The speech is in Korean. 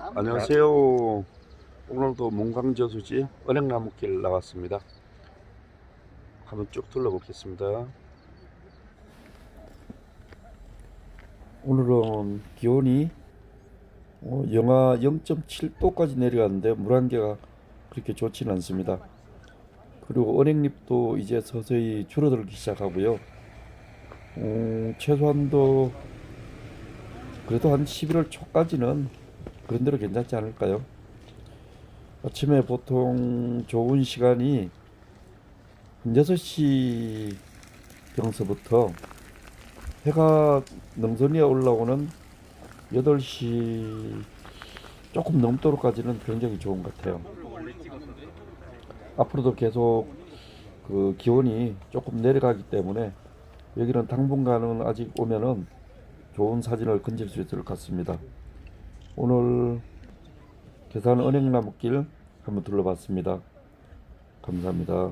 안녕하세요. 오늘도 문광저수지 은행나무길 나왔습니다. 한번 쭉 둘러보겠습니다. 오늘은 기온이 어, 영하 0.7도까지 내려갔는데 물안개가 그렇게 좋지는 않습니다. 그리고 은행잎도 이제 서서히 줄어들기 시작하고요. 음, 최소한도 그래도 한 11월 초까지는 그런 대로 괜찮지 않을까요? 아침에 보통 좋은 시간이 한 6시 경서부터 해가 능선위에 올라오는 8시 조금 넘도록까지는 굉장히 좋은 것 같아요. 앞으로도 계속 그 기온이 조금 내려가기 때문에 여기는 당분간은 아직 오면은 좋은 사진을 건질 수 있을 것 같습니다. 오늘 계산 은행나무길 한번 둘러봤습니다. 감사합니다.